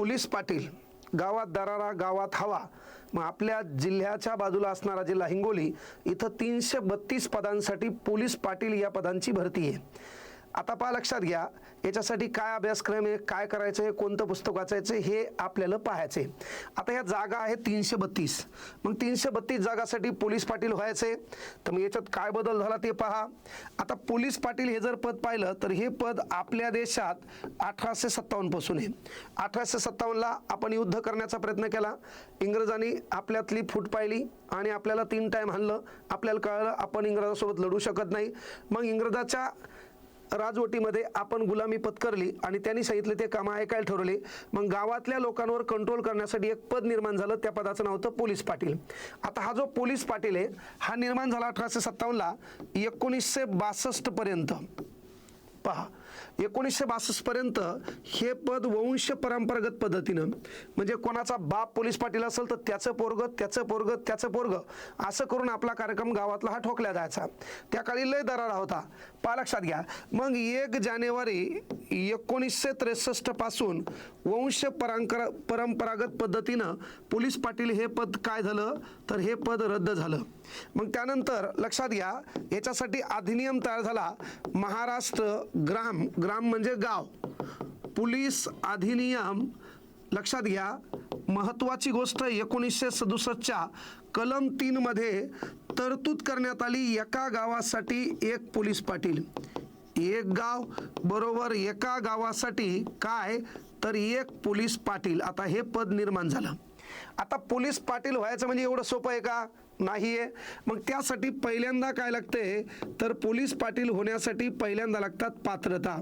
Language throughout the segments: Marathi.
पोलीस पाटील गावात दरारा गावात हवा मग आपल्या जिल्ह्याच्या बाजूला असणारा जिल्हा हिंगोली इथं तीनशे बत्तीस पदांसाठी पोलीस पाटील या पदांची भरती आहे. आता पहा लक्षात घ्या याच्यासाठी काय अभ्यासक्रम आहे काय करायचं आहे कोणतं पुस्तक वाचायचं आहे, हे आपल्याला पाहायचं आहे आता ह्या जागा आहेत तीनशे बत्तीस. मग तीनशे बत्तीस जागासाठी पोलीस पाटील व्हायचे. तर मग याच्यात काय बदल झाला ते पहा. आता पोलीस पाटील हे जर पद पाहिलं तर हे पद आपल्या देशात अठराशे सत्तावन्नपासून आहे. अठराशे सत्तावन्नला आपण युद्ध करण्याचा प्रयत्न केला. इंग्रजांनी आपल्यातली फूट पाहिली आणि आपल्याला तीन टाईम हल्लं आपल्याला कळलं आपण इंग्रजासोबत लढू शकत नाही. मग इंग्रजाच्या राजवटीमध्ये आपण गुलामी पत्करली आणि त्यांनी सांगितले ते कामं ऐकायला ठरवले. मग गावातल्या लोकांवर कंट्रोल करण्यासाठी एक पद निर्माण झालं. त्या पदाचं नाव होतं पोलीस पाटील. आता हा जो पोलीस पाटील आहे हा निर्माण झाला अठराशे सत्तावन्नला एकोणीसशे बासष्टपर्यंत पहा एकोणीसशे बासष्ट पर्यंत हे पद वंश परंपरागत पद्धतीनं म्हणजे कोणाचा बाप पोलीस पाटील असेल तर त्याचं पोरग त्याचं पोरग त्याचं पोरग असं करून आपला कार्यक्रम गावातला हा ठोकल्या जायचा. त्या काळी लय दरारा होता. पा लक्षात घ्या. मग एक जानेवारी एकोणीसशे त्रेसष्टपासून वंश परांकर परंपरागत पद्धतीनं पोलीस पाटील हे पद काय झालं? तर हे पद रद्द झालं. मग त्यानंतर लक्षात घ्या याच्यासाठी अधिनियम तयार झाला. महाराष्ट्र ग्राम ग्राम म्हणजे गाव. पोलीस अधिनियम लक्षात घ्या महत्त्वाची गोष्ट एकोणीसशे सदुसष्टच्या कलम तीनमध्ये तरतूद करण्यात आली एका गावासाठी एक पोलीस पाटील. एक गाव बरोबर एका गावासाठी काय तर एक पोलीस पाटील. आता हे पद निर्माण झालं. आता पोलीस पाटील व्हायचं म्हणजे एवढं सोपं आहे का? नाही आहे मग त्यासाठी पहिल्यांदा काय लागते तर पोलीस पाटील होण्यासाठी पहिल्यांदा लागतात पात्रता.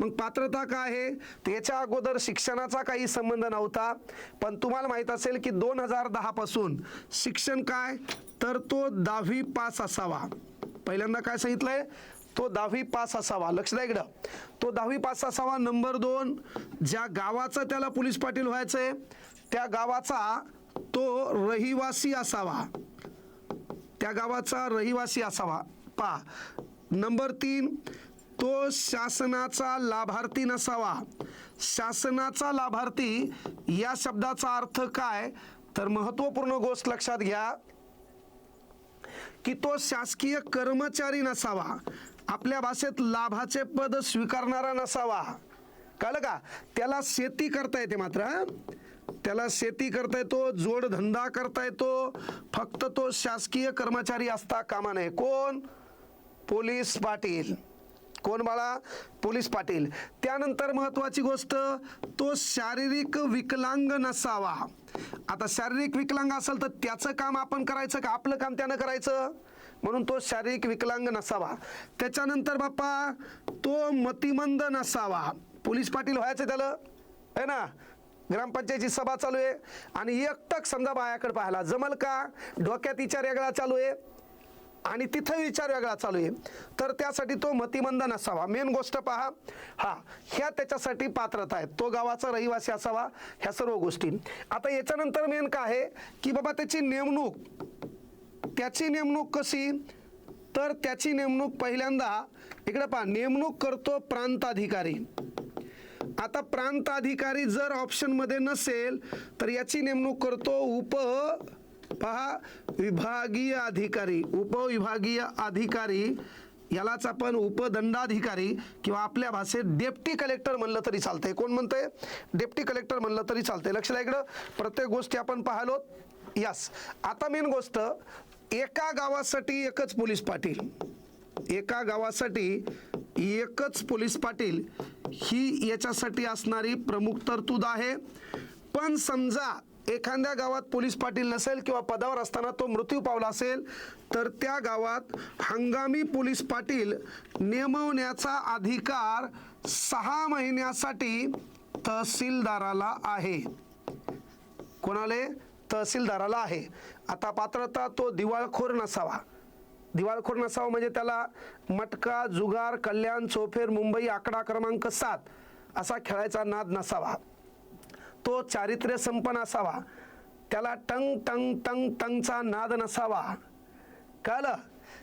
मग पात्रता काय आहे? त्याच्या अगोदर शिक्षणाचा काही संबंध नव्हता. पण तुम्हाला माहीत असेल की दोन हजार दहापासून शिक्षण काय? तर तो दहावी पास असावा. पहिल्यांदा काय सांगितलंय? तो दहावी पास असावा. लक्ष द्या इकडं. तो दहावी पास असावा नंबर दोन. ज्या गावाचं त्याला पोलीस पाटील व्हायचं आहे त्या गावाचा तो रहिवासी असावा. त्या गावाचा रहिवासी असावा. पा नंबर तीन तो शासनाचा लाभार्थी नसावा. शासनाचा लाभार्थी या शब्दाचा अर्थ काय? तर महत्त्वपूर्ण गोष्ट लक्षात घ्या. की तो शासकीय कर्मचारी नसावा. आपल्या भाषेत लाभाचे पद स्वीकारणारा नसावा. कळलं का? त्याला शेती करता येते मात्र त्याला शेती करता येतो जोडधंदा करता येतो फक्त तो शासकीय कर्मचारी असता कामा नये. कोण? पोलीस पाटील. कोण बाळा? पोलीस पाटील. त्यानंतर महत्वाची गोष्ट तो शारीरिक विकलांग नसावा. आता शारीरिक विकलांग असेल तर त्याचं काम आपण करायचं का? आपलं काम त्यानं करायचं? म्हणून तो शारीरिक विकलांग नसावा. त्याच्यानंतर बाप्पा तो मतिमंद नसावा. पोलीस पाटील व्हायचं त्याला. आहे ना? ग्रामपंचायतीची सभा चालू आहे. आणि एकटक समजा बायाकडे पाहायला जमल का? डोक्यात विचार वेगळा चालू आहे. आणि तिथं विचार वेगळा चालू आहे. तर त्यासाठी तो मतिमंद नसावा. मेन गोष्ट पहा. हा ह्या त्याच्यासाठी पात्रता आहेत. तो गावाचा रहिवासी असावा. ह्या सर्व गोष्टी. आता याच्यानंतर मेन काय आहे? की बाबा त्याची नेमणूक. त्याची नेमणूक कशी? तर त्याची नेमणूक पहिल्यांदा इकडे पहा नेमणूक करतो प्रांताधिकारी. आता प्रांत अधिकारी जर ऑप्शनमध्ये नसेल तर याची नेमणूक करतो उप पहा विभागीय अधिकारी. उपविभागीय अधिकारी यालाच आपण उपदंडाधिकारी किंवा आपल्या भाषेत डेप्टी कलेक्टर म्हणलं तरी चालतंय. कोण म्हणतंय? डेप्टी कलेक्टर म्हणलं तरी चालतंय. लक्ष इकडं. प्रत्येक गोष्टी आपण पाहिलो. यस. आता मेन गोष्ट एका गावासाठी एकच पोलीस पाटील. एका गावासाठी एकच पोलीस पाटील. ही याच्यासाठी असणारी प्रमुख तरतूद आहे. पण समजा एखाद्या गावात पोलीस पाटील नसेल किंवा पदावर असताना तो मृत्यू पावला असेल तर त्या गावात हंगामी पोलीस पाटील नेमवण्याचा अधिकार सहा महिन्यासाठी तहसीलदाराला आहे. कोणाले? तहसीलदाराला आहे. आता पात्रता तो दिवाळखोर नसावा. दिवाळखोर नसावा म्हणजे त्याला मटका जुगार कल्याण चोफेर मुंबई आकडा क्रमांक सात असा खेळायचा नाद नसावा. तो चारित्र्य संपन्न असावा. त्याला टंग टंग टंग टंगचा नाद नसावा. कळलं?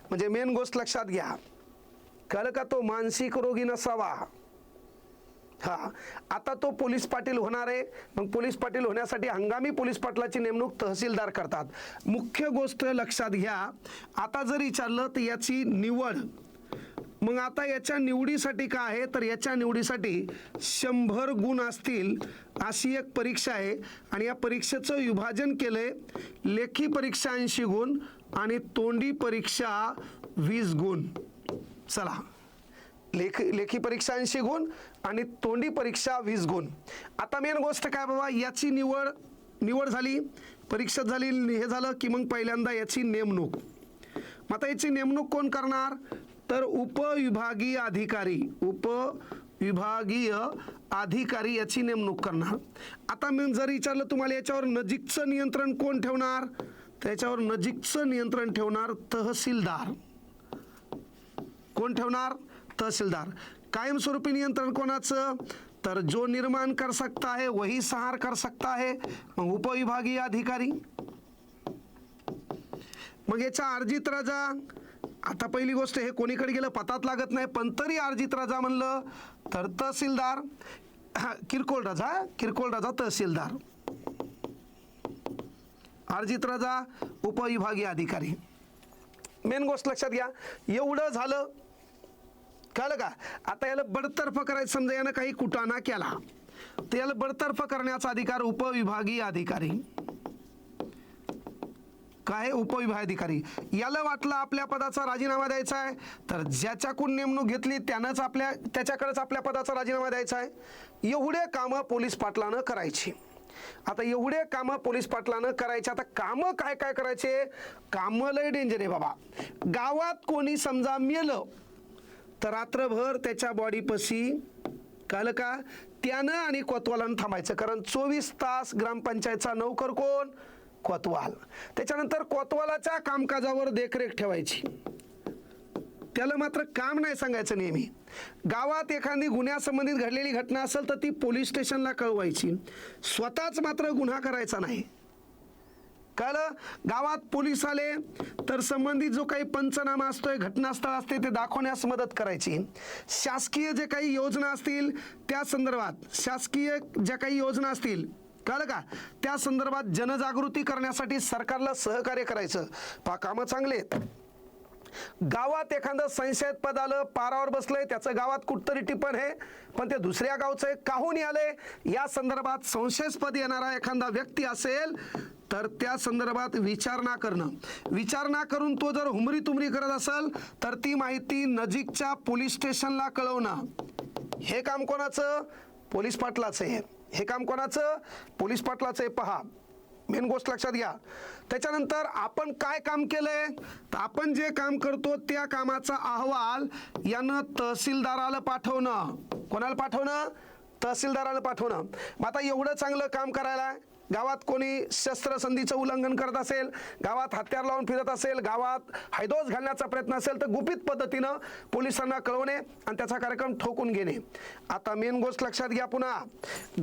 म्हणजे मेन गोष्ट लक्षात घ्या. कळलं का तो मानसिक रोगी नसावा? हा. आता तो पोलीस पाटील होणार आहे. मग पोलीस पाटील होण्यासाठी हंगामी पोलीस पाटलाची नेमणूक तहसीलदार करतात. मुख्य गोष्ट लक्षात घ्या. आता जर विचारलं तर याची निवड. मग आता याच्या निवडीसाठी काय आहे? तर याच्या निवडीसाठी शंभर गुण असतील अशी एक परीक्षा आहे. आणि या परीक्षेचं विभाजन केलंय. लेखी परीक्षा ऐंशी गुण आणि तोंडी परीक्षा वीस गुण. चला. लेख लेखी परीक्षा ऐंशी गुण आणि तोंडी परीक्षा वीस गुण. आता मेन गोष्ट काय बाबा याची निवड निवड झाली परीक्षा झाली हे झालं की मग पहिल्यांदा याची नेमणूक. मग आता याची नेमणूक कोण करणार? तर उपविभागीय अधिकारी उपविभागीय अधिकारी याची नेमणूक करणार. आता मी जर विचारलं तुम्हाला याच्यावर नजीकचं नियंत्रण कोण ठेवणार? तर याच्यावर नजीकचं नियंत्रण ठेवणार तहसीलदार. कोण ठेवणार? तहसीलदार कायमस्वरूपी नियंत्रण कोणाचं? तर जो निर्माण कर सकता है वही सहार कर सकता है मग उपविभागीय अधिकारी. मग याचा अर्जित राजा आता पहिली गोष्ट हे कोणीकडे गेलं? पतात लागत नाही पण तरी अर्जित राजा म्हणलं. तर तहसीलदार किरकोळ राजा किरकोळ राजा तहसीलदार. अर्जित राजा उपविभागीय अधिकारी. मेन गोष्ट लक्षात घ्या. एवढं झालं कळलं का? आता याला बडतर्फ करायचं समजा यानं काही कुटाणा केला. तर याला बडतर्फ करण्याचा अधिकार उपविभागीय अधिकारी. काय उपविभाग अधिकारी? याला वाटलं आपल्या पदाचा राजीनामा द्यायचा आहे. तर ज्याच्याकडून नेमणूक घेतली त्यानंच आपल्या त्याच्याकडेच आपल्या पदाचा राजीनामा द्यायचा आहे. एवढे कामं पोलीस पाटलानं करायची. आता एवढे कामं पोलीस पाटलानं करायचे. आता कामं काय काय करायचे? कामं लय डेंजर आहे बाबा. गावात कोणी समजा मेलं तर रात्रभर त्याच्या बॉडीपशी कळलं का? त्यानं आणि कोतवालानं थांबायचं. कारण चोवीस तास ग्रामपंचायतचा नौकर कोण? कोतवाल. त्याच्यानंतर कोतवालाच्या कामकाजावर देखरेख ठेवायची. त्याला मात्र काम नाही सांगायचं नेहमी. गावात एखादी गुन्ह्यासंबंधित घडलेली घटना असेल तर ती पोलीस स्टेशनला कळवायची. स्वतःच मात्र गुन्हा करायचा नाही. कळलं? गावात पोलीस आले तर संबंधित जो काही पंचनामा असतोय घटनास्थळ असते ते दाखवण्यास मदत करायची. शासकीय जे काही योजना असतील त्या संदर्भात शासकीय ज्या काही योजना असतील कळलं का? त्या संदर्भात जनजागृती करण्यासाठी सरकारला सहकार्य करायचं. पा कामं चांगले आहेत. गावात एखादं संशयित पद आलं पारावर बसलंय त्याचं गावात कुठतरी टिपण आहे पण ते दुसऱ्या गावचं आहे काहून आले या संदर्भात संशयास्पद येणारा एखादा व्यक्ती असेल तर त्या संदर्भात विचारणा करणं. विचारणा करून तो जर हुमरी तुमरी करत असेल तर ती माहिती नजीकच्या पोलीस स्टेशनला कळवणं. हे काम कोणाचं? पोलीस पाटलाचं आहे. हे काम कोणाचं? पोलीस पाटलाचं आहे. पहा मेन गोष्ट लक्षात घ्या. त्याच्यानंतर आपण काय काम केलंय? तर आपण जे काम करतो त्या कामाचा अहवाल यानं तहसीलदाराला पाठवणं. कोणाला पाठवणं? तहसीलदाराला पाठवणं. मग आता एवढं चांगलं काम करायला गावात कोणी शस्त्रसंधीचं उल्लंघन करत असेल गावात हत्यार लावून फिरत असेल गावात हैदोस घालण्याचा प्रयत्न असेल तर गुपित पद्धतीनं पोलिसांना कळवणे आणि त्याचा कार्यक्रम ठोकून घेणे. आता मेन गोष्ट लक्षात घ्या पुन्हा.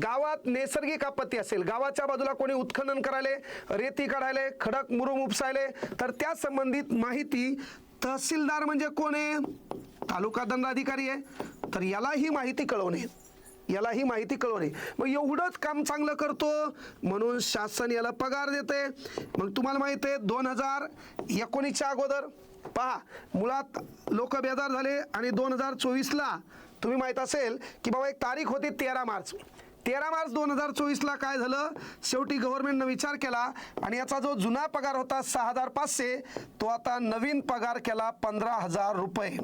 गावात नैसर्गिक आपत्ती असेल गावाच्या बाजूला कोणी उत्खनन करायले रेती काढायले खडक मुरुम उपसायले तर त्या संबंधित माहिती तहसीलदार म्हणजे कोण आहे? तालुका दंडाधिकारी आहे. तर याला ही माहिती कळवणे. याला ही माहिती कळवणे मग एवढंच काम चांगलं करतो म्हणून शासन याला पगार देते. मग तुम्हाला माहिती आहे दोन हजार एकोणीसच्या अगोदर पहा मुळात लोक बेजार झाले आणि दोन हजार चोवीसला तुम्ही माहीत असेल की बाबा एक तारीख होती तेरा मार्च. तेरा मार्च दोन हजार चोवीसला काय झालं? शेवटी गव्हर्नमेंटनं विचार केला आणि याचा जो जुना पगार होता सहा हजार पाचशे तो आता नवीन पगार केला पंधरा हजार रुपये.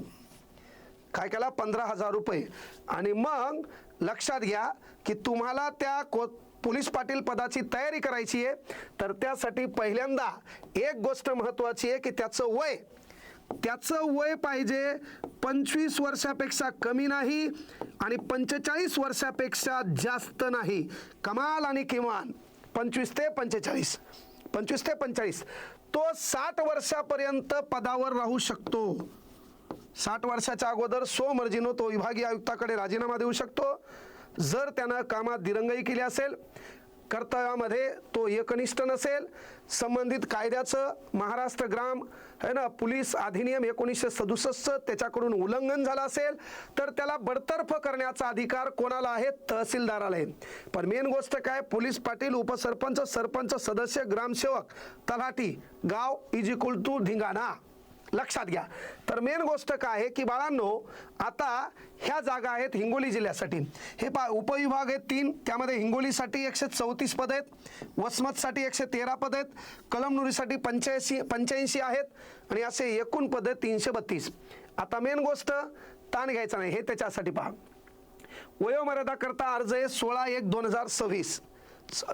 काय केला? पंधरा हजार रुपये. आणि मग लक्षात घ्या की तुम्हाला त्या को पोलीस पाटील पदाची तयारी करायची आहे. तर त्यासाठी पहिल्यांदा एक गोष्ट महत्त्वाची आहे की त्याचं वय त्याचं वय पाहिजे पंचवीस वर्षापेक्षा कमी नाही आणि पंचेचाळीस वर्षापेक्षा जास्त नाही. कमाल आणि किमान पंचवीस ते पंचेचाळीस पंचवीस ते पंचेचाळीस. तो साठ वर्षापर्यंत पदावर राहू शकतो. साठ वर्षाच्या अगोदर स्वमर्जीनं तो विभागीय आयुक्ताकडे राजीनामा देऊ शकतो. जर त्यानं कामात दिरंगाई केली असेल कर्तव्यामध्ये तो एकनिष्ठ नसेल संबंधित कायद्याचं महाराष्ट्र ग्राम है ना पोलीस अधिनियम एकोणीसशे सदुसष्ट त्याच्याकडून उल्लंघन झालं असेल तर त्याला बडतर्फ करण्याचा अधिकार कोणाला आहे? तहसीलदाराला आहे. पण मेन गोष्ट काय? पोलीस पाटील उपसरपंच सरपंच सदस्य ग्रामसेवक तलाठी गाव इज इक्वल टू धिंगाणा. लक्षात घ्या. तर मेन गोष्ट काय आहे की बाळांनो आता ह्या जागा आहेत हिंगोली जिल्ह्यासाठी. हे पा उपविभाग आहेत तीन त्यामध्ये हिंगोलीसाठी एकशे चौतीस पद आहेत वसमतसाठी एकशे तेरा पद आहेत कलमनुरीसाठी पंच्याऐंशी पंच्याऐंशी आहेत आणि असे एकूण पद तीनशे बत्तीस. आता मेन गोष्ट ताण घ्यायचा नाही हे त्याच्यासाठी पहा. वयोमर्यादा करता अर्ज आहे सोळा एक दोन हजार सव्वीस.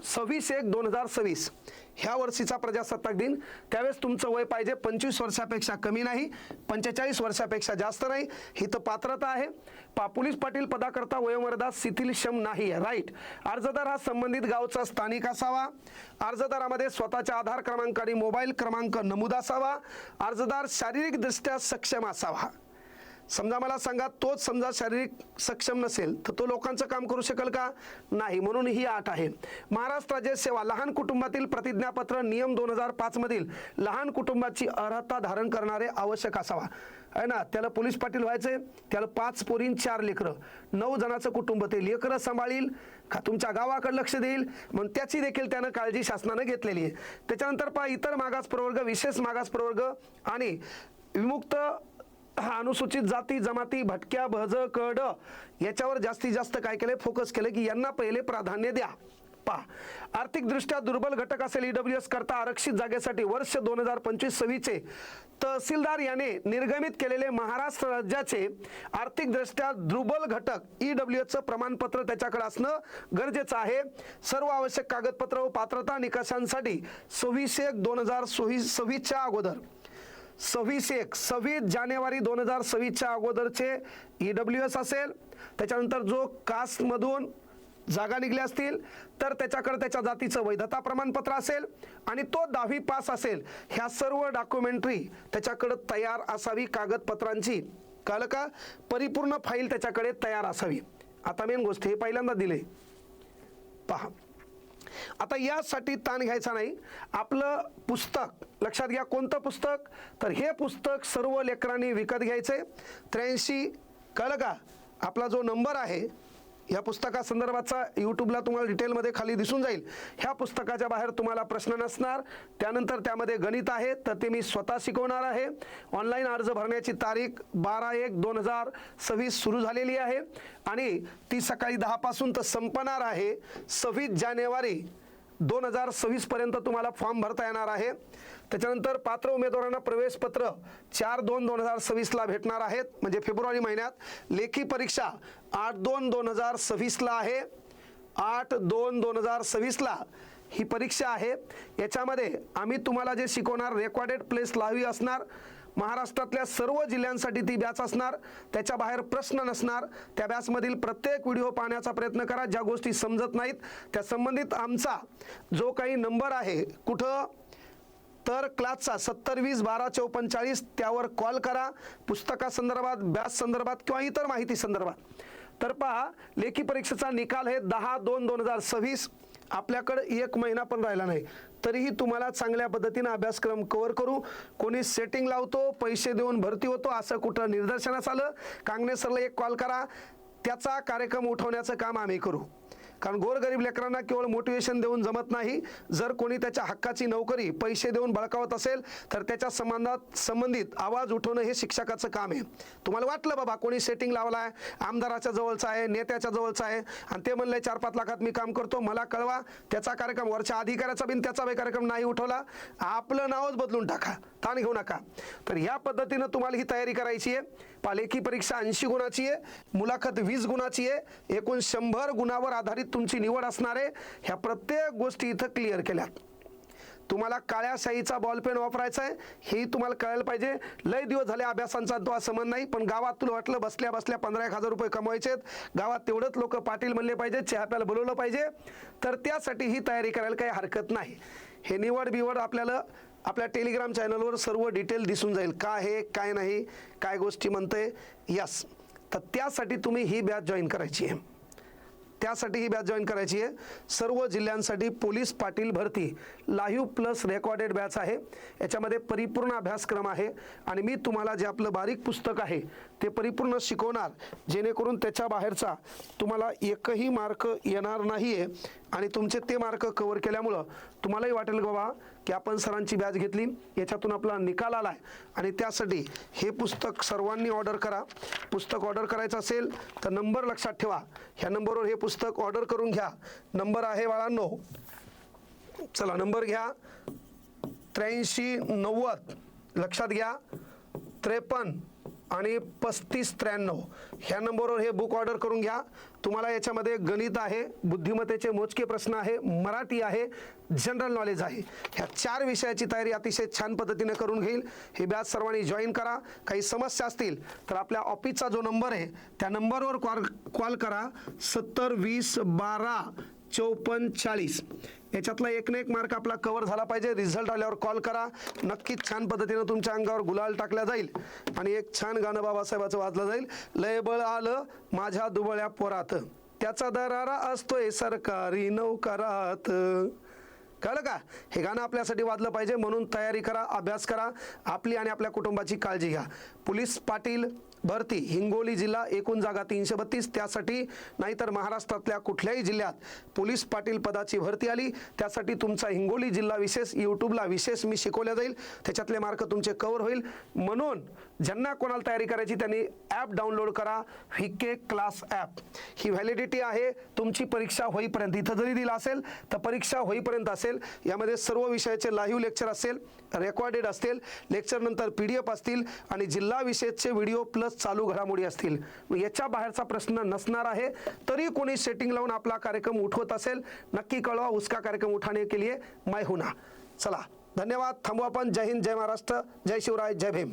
सव्वीस एक दोन हजार सव्वीस. ह्या वर्षीचा प्रजासत्ताक दिन. त्यावेळेस तुमचं वय पाहिजे पंचवीस वर्षापेक्षा कमी नाही पंचेचाळीस वर्षापेक्षा जास्त नाही. ही तर पात्रता आहे. पापुलीस पाटील पदाकरता वयोमर्यादा शिथिलक्षम नाही आहे राईट अर्जदार हा संबंधित गावचा स्थानिक असावा. अर्जदारामध्ये स्वतःच्या आधार क्रमांक आणि मोबाईल क्रमांक नमूद असावा. अर्जदार शारीरिकदृष्ट्या सक्षम असावा. समजा मला सांगा तोच समजा शारीरिक सक्षम नसेल तर तो लोकांचं काम करू शकेल का? नाही म्हणून ही आठ आहे. महाराष्ट्र राज्य सेवा लहान कुटुंबातील प्रतिज्ञापत्र नियम दोन हजार पाच मधील लहान कुटुंबाची अर्हता धारण करणारे आवश्यक असावा. आहे ना? त्याला पोलीस पाटील व्हायचे त्याला पाच पोरीन चार लेकरं. नऊ जणाचं कुटुंब ते लेकरं सांभाळील का तुमच्या गावाकडे लक्ष देईल? म्हणून त्याची देखील त्यानं काळजी शासनानं घेतलेली आहे. त्याच्यानंतर पहा इतर मागास प्रवर्ग विशेष मागास प्रवर्ग आणि विमुक्त अनुसूचित जाती जमाती भटक्या भज कड याच्यावर जास्तीत जास्त काय केलंय? फोकस केलं की यांना पहिले प्राधान्य द्या. पहा. आर्थिकदृष्ट्या दुर्बल घटक असेल ईडब्ल्यू एस करता आरक्षित जागेसाठी वर्ष दोन हजार पंचवीस सव्वीसचे तहसीलदार याने निर्गमित केलेले महाराष्ट्र राज्याचे आर्थिकदृष्ट्या दुर्बल घटक ईडब्ल्यू एसचं प्रमाणपत्र त्याच्याकडे असणं गरजेचं आहे. सर्व आवश्यक कागदपत्र व पात्रता निकषांसाठी सव्वीस एक दोन हजार सव्वीस सव्वीसच्या अगोदर. सव्वीस एक सव्वीस जानेवारी दोन हजार सव्वीसच्या अगोदरचे ई डब्ल्यू एस असेल. त्याच्यानंतर जो कास्टमधून जागा निघल्या असतील तर त्याच्याकडे त्याच्या जातीचं वैधता प्रमाणपत्र असेल आणि तो दहावी पास असेल. ह्या सर्व डॉक्युमेंटरी त्याच्याकडं तयार असावी कागदपत्रांची. कळलं का? परिपूर्ण फाईल त्याच्याकडे तयार असावी. आता मेन गोष्ट हे पहिल्यांदा दिले. पहा. आता यासाठी ताण घ्यायचा नाही. आपलं पुस्तक लक्षात घ्या कोणतं पुस्तक? तर हे पुस्तक सर्व लेकरांनी विकत घ्यायचे त्र्याऐंशी कळलं का आपला जो नंबर आहे या पुस्तकासंदर्भाचा यूट्यूबला तुम्हाला डिटेलमध्ये खाली दिसून जाईल. ह्या पुस्तकाच्या बाहेर तुम्हाला प्रश्न नसणार. त्यानंतर त्यामध्ये गणित आहे तर ते मी स्वतः शिकवणार आहे. ऑनलाईन अर्ज भरण्याची तारीख बारा एक दोन हजार सव्वीस सुरू झालेली आहे. आणि ती सकाळी दहापासून तर संपणार आहे. सव्वीस जानेवारी दोन हजार सव्वीसपर्यंत तुम्हाला फॉर्म भरता येणार आहे. त्याच्यानंतर पात्र उमेदवारांना प्रवेशपत्र चार दोन दोन हजार सव्वीसला भेटणार आहेत. म्हणजे फेब्रुवारी महिन्यात लेखी परीक्षा आठ दोन दोन हजार सव्वीसला आहे. आठ दोन दोन हजार सव्वीसला ही परीक्षा आहे. याच्यामध्ये आम्ही तुम्हाला जे शिकवणार रेकॉर्डेड प्लेस लावी असणार महाराष्ट्रातल्या सर्व जिल्ह्यांसाठी ती बॅच असणार त्याच्या बाहेर प्रश्न नसणार त्या बॅचमधील प्रत्येक व्हिडिओ पाहण्याचा प्रयत्न करा. ज्या गोष्टी समजत नाहीत त्या संबंधित आमचा जो काही नंबर आहे कुठं तर क्लासचा सत्तर वीस बारा चौपंचाळीस त्यावर कॉल करा. पुस्तकासंदर्भात ब्यास संदर्भात किंवा इतर माहिती संदर्भात. तर पहा लेखी परीक्षेचा निकाल हे दहा दोन दोन हजार सव्वीस. आपल्याकडं एक महिना पण राहिला नाही. तरीही तुम्हाला चांगल्या पद्धतीनं अभ्यासक्रम कव्हर करू. कोणी सेटिंग लावतो पैसे देऊन भरती होतो असं कुठं निदर्शनास आलं? कांगणे सरला एक कॉल करा. त्याचा कार्यक्रम उठवण्याचं काम आम्ही करू. कारण गोरगरीब लेकरांना केवळ मोटिवेशन देऊन जमत नाही. जर कोणी त्याच्या हक्काची नोकरी पैसे देऊन बळकावत असेल तर त्याच्या संबंधात संबंधित आवाज उठवणं हे शिक्षकाचं काम आहे. तुम्हाला वाटलं बाबा कोणी सेटिंग लावला आहे आमदाराच्या जवळचा आहे नेत्याच्या जवळचा आहे आणि ते म्हणले चार पाच लाखात मी काम करतो मला कळवा त्याचा कार्यक्रम वरच्या अधिकाऱ्याचा बिन त्याचा बी कार्यक्रम नाही उठवला. आपलं नावच बदलून टाका ताण घेऊ नका. तर ह्या पद्धतीनं तुम्हाला ही तयारी करायची आहे. पालेखी परीक्षा ऐंशी गुणाची आहे मुलाखत वीस गुणाची आहे एकूण शंभर गुणावर आधारित तुमची निवड असणार आहे ह्या प्रत्येक गोष्टी इथं क्लिअर केल्यात. तुम्हाला काळ्या शाईचा बॉल पेन वापरायचा आहे हेही तुम्हाला कळायला पाहिजे. लय दिवस झाले अभ्यासांचा तो संबंध नाही पण गावात तुला वाटलं बसल्या बसल्या पंधरा एक हजार रुपये कमवायचे आहेत. गावात तेवढंच लोक पाटील म्हणले पाहिजे चहाप्याला बोलवलं पाहिजे. तर त्यासाठी ही तयारी करायला काही हरकत नाही. हे निवड बिवड आपल्याला आपल्या टेलिग्राम चॅनलवर सर्व डिटेल दिसून जाईल. काय आहे काय नाही काय गोष्टी म्हणते यस. तर त्यासाठी तुम्ही ही बॅच जॉईन करायची आहे. त्यासाठी ही बॅच जॉईन करायची आहे. सर्व जिल्ह्यांसाठी पोलीस पाटील भरती लाईव्ह प्लस रेकॉर्डेड बॅच आहे. याच्यामध्ये परिपूर्ण अभ्यासक्रम आहे. आणि मी तुम्हाला जे आपलं बारीक पुस्तक आहे ते परिपूर्ण शिकवणार. जेणेकरून त्याच्या बाहेरचा तुम्हाला एकही मार्क येणार नाही आहे आणि तुमचे ते मार्क कवर केल्यामुळं तुम्हालाही वाटेल बाबा की आपण सरांची बॅच घेतली याच्यातून आपला निकाल आला आहे आणि त्यासाठी हे पुस्तक सर्वांनी ऑर्डर करा. पुस्तक ऑर्डर करायचं असेल तर नंबर लक्षात ठेवा. ह्या नंबरवर हे पुस्तक ऑर्डर करून घ्या. नंबर आहे बाळांनो. चला नंबर घ्या. त्र्याऐंशी नव्वद. लक्षात घ्या. त्रेपन्न. आणि पस्तीस त्र्याण्णव. ह्या नंबरवर हे बुक ऑर्डर करून घ्या. तुम्हाला याच्यामध्ये गणित आहे बुद्धिमत्तेचे मोजके प्रश्न आहे मराठी आहे जनरल नॉलेज आहे. ह्या चार विषयाची तयारी अतिशय छान पद्धतीने करून घेईल. हे बॅच सर्वांनी जॉईन करा. काही समस्या असतील तर आपल्या ऑफिसचा जो नंबर आहे त्या नंबरवर कॉल कॉल करा. सत्तर वीस बारा चौपन्न चाळीस. याच्यातला एक ना एक मार्क आपला कवर झाला पाहिजे. रिझल्ट आल्यावर कॉल करा. नक्कीच छान पद्धतीनं तुमच्या अंगावर गुलाल टाकल्या जाईल. आणि एक छान गाणं बाबासाहेबाचं वाजलं जाईल. लयबळ आलं माझ्या दुबळ्या पोरात. त्याचा दरारा असतोय सरकारी नौकरात. कळलं का? हे गाणं आपल्यासाठी वाजलं पाहिजे. म्हणून तयारी करा अभ्यास करा. आपली आणि आपल्या कुटुंबाची काळजी घ्या. पोलीस पाटील भरती. हिंगोली जिल्हा एकूण जागा तीनशे बत्तीस. त्यासाठी नाहीतर महाराष्ट्रातल्या कुठल्याही जिल्ह्यात पोलीस पाटील पदाची भरती आली. त्यासाठी तुमचा हिंगोली जिल्हा विशेष यूट्यूबला विशेष मी शिकवल्या जाईल. त्याच्यातले मार्क तुमचे कव्हर होईल. म्हणून ज्यांना कोणाला तयारी करायची त्यांनी ॲप डाउनलोड करा. व्हीके क्लास ॲप ही व्हॅलिडिटी आहे. तुमची परीक्षा होईपर्यंत. इथं जरी दिला असेल तर परीक्षा होईपर्यंत असेल. यामध्ये सर्व विषयाचे लाईव्ह लेक्चर असेल रेकॉर्डेड असतील लेक्चरनंतर पी डी एफ असतील आणि जिल्हा विषयचे व्हिडिओ प्लस चालू घडामोडी असतील. मग याच्या बाहेरचा प्रश्न नसणार आहे. तरी कोणी सेटिंग लावून आपला कार्यक्रम उठवत असेल नक्की कळवा. उसका कार्यक्रम उठाने के लिए मैं हूं ना. चला. धन्यवाद. थांबू आपण. जय हिंद जय महाराष्ट्र. जय शिवराय. जय भीम.